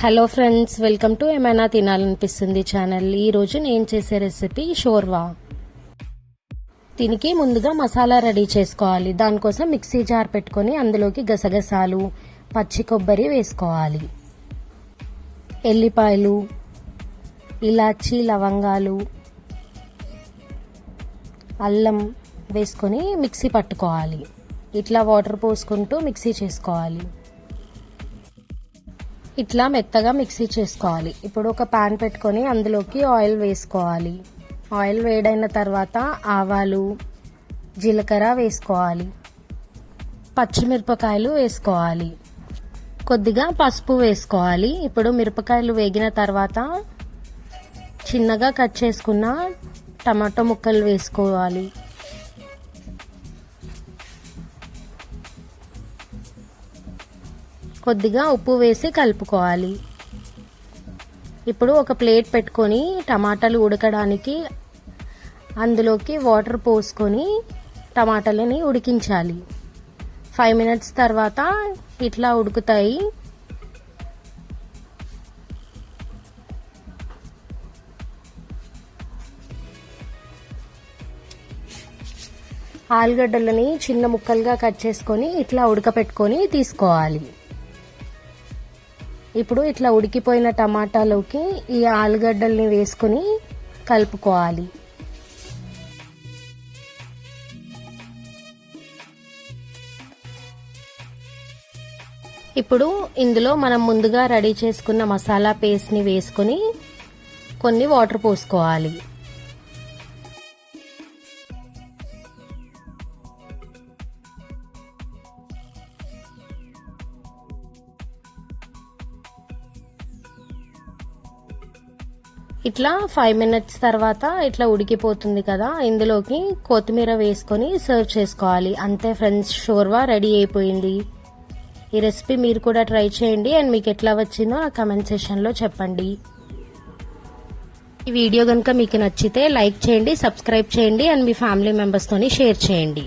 Hello friends welcome to ఏమైనా తినాలనిపిస్తుంది channel ఈరోజు నేను చేసే రెసిపీ షోర్వా. దీనికి ముందుగా మసాలా రెడీ చేసుకోవాలి. దానికోసం మిక్సీ జార్ పెట్టుకొని అందులోకి గసగసాలు పచ్చి కొబ్బరి వేసుకోవాలి. ఎల్లిపాయలు ఇలాచి లవంగాలు అల్లం వేసుకొని మిక్సీ పట్టుకోవాలి. ఇట్లా వాటర్ పోసుకుంటూ మిక్సీ చేసుకోవాలి. ఇట్లా మెత్తగా మిక్సీ చేసుకోవాలి. ఇప్పుడు ఒక పాన్ పెట్టుకొని అందులోకి ఆయిల్ వేసుకోవాలి. ఆయిల్ వేడైన తర్వాత ఆవాలు జీలకర్ర వేసుకోవాలి. పచ్చిమిరపకాయలు వేసుకోవాలి. కొద్దిగా పసుపు వేసుకోవాలి. ఇప్పుడు మిరపకాయలు వేగిన తర్వాత చిన్నగా కట్ చేసుకున్న టమాటో ముక్కలు వేసుకోవాలి. కొద్దిగా ఉప్పు వేసి కలుపుకోవాలి. ఇప్పుడు ఒక ప్లేట్ పెట్టుకొని టమాటాలు ఉడకడానికి అందులోకి వాటర్ పోసుకొని టమాటాలని ఉడికించాలి. ఫైవ్ మినిట్స్ తర్వాత ఇట్లా ఉడుకుతాయి. ఆలుగడ్డలని చిన్న ముక్కలుగా కట్ చేసుకొని ఇట్లా ఉడకపెట్టుకొని తీసుకోవాలి. ఇప్పుడు ఇట్లా ఉడికిపోయిన టమాటాలోకి ఈ ఆలుగడ్డల్ని వేసుకొని కలుపుకోవాలి. ఇప్పుడు ఇందులో మనం ముందుగా రెడీ చేసుకున్న మసాలా పేస్ట్ని వేసుకొని కొన్ని వాటర్ పోసుకోవాలి. ఇట్లా ఫైవ్ మినిట్స్ తర్వాత ఇట్లా ఉడికిపోతుంది కదా ఇందులోకి కొత్తిమీర వేసుకొని సర్వ్ చేసుకోవాలి. అంతే ఫ్రెండ్స్ షోర్వా రెడీ అయిపోయింది. ఈ రెసిపీ మీరు కూడా ట్రై చేయండి అండ్ మీకు ఎట్లా వచ్చిందో నా కమెంట్ సెషన్లో చెప్పండి. ఈ వీడియో కనుక మీకు నచ్చితే లైక్ చేయండి సబ్స్క్రైబ్ చేయండి అండ్ మీ ఫ్యామిలీ మెంబర్స్తోని షేర్ చేయండి.